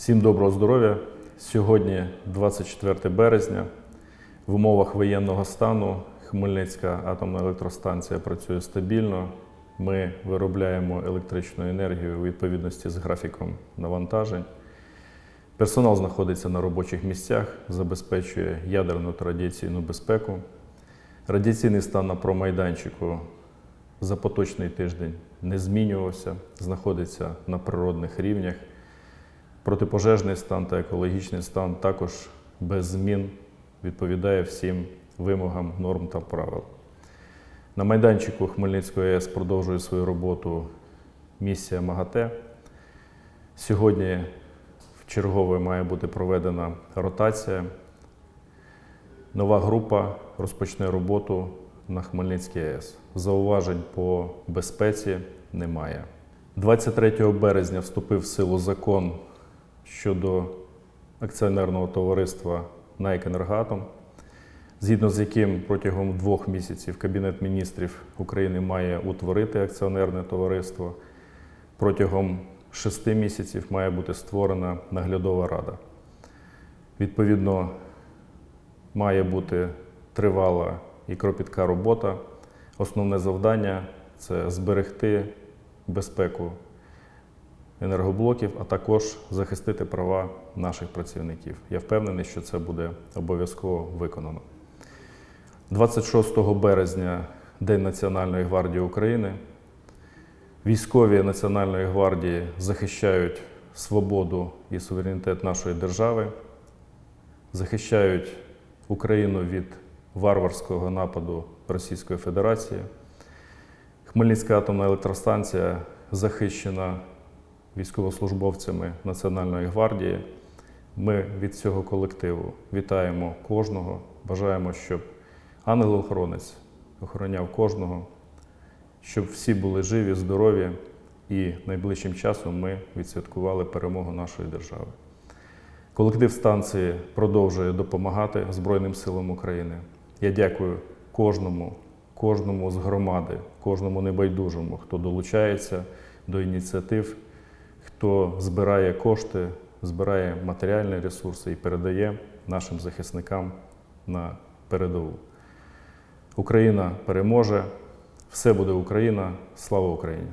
Всім доброго здоров'я. Сьогодні 24 березня. В умовах воєнного стану Хмельницька атомна електростанція працює стабільно. Ми виробляємо електричну енергію у відповідності з графіком навантажень. Персонал знаходиться на робочих місцях, забезпечує ядерну та радіаційну безпеку. Радіаційний стан на промайданчику за поточний тиждень не змінювався, знаходиться на природних рівнях. Протипожежний стан та екологічний стан також без змін відповідає всім вимогам норм та правил. На майданчику Хмельницької АЕС продовжує свою роботу місія МАГАТЕ. Сьогодні в чергове має бути проведена ротація. Нова група розпочне роботу на Хмельницькій АЕС. Зауважень по безпеці немає. 23 березня вступив в силу закон щодо акціонерного товариства «НАЙК Енергоатом», згідно з яким протягом двох місяців Кабінет міністрів України має утворити акціонерне товариство. Протягом шести місяців має бути створена наглядова рада. Відповідно, має бути тривала і кропітка робота. Основне завдання це зберегти безпеку енергоблоків, а також захистити права наших працівників. Я впевнений, що це буде обов'язково виконано. 26 березня День Національної гвардії України. Військові Національної гвардії захищають свободу і суверенітет нашої держави, захищають Україну від варварського нападу Російської Федерації. Хмельницька атомна електростанція захищена військовослужбовцями Національної гвардії. Ми від цього колективу вітаємо кожного, бажаємо, щоб ангел-охоронець охороняв кожного, щоб всі були живі, здорові і найближчим часом ми відсвяткували перемогу нашої держави. Колектив станції продовжує допомагати Збройним силам України. Я дякую кожному, кожному з громади, кожному небайдужому, хто долучається до ініціатив, хто збирає кошти, збирає матеріальні ресурси і передає нашим захисникам на передову. Україна переможе, все буде Україна, слава Україні!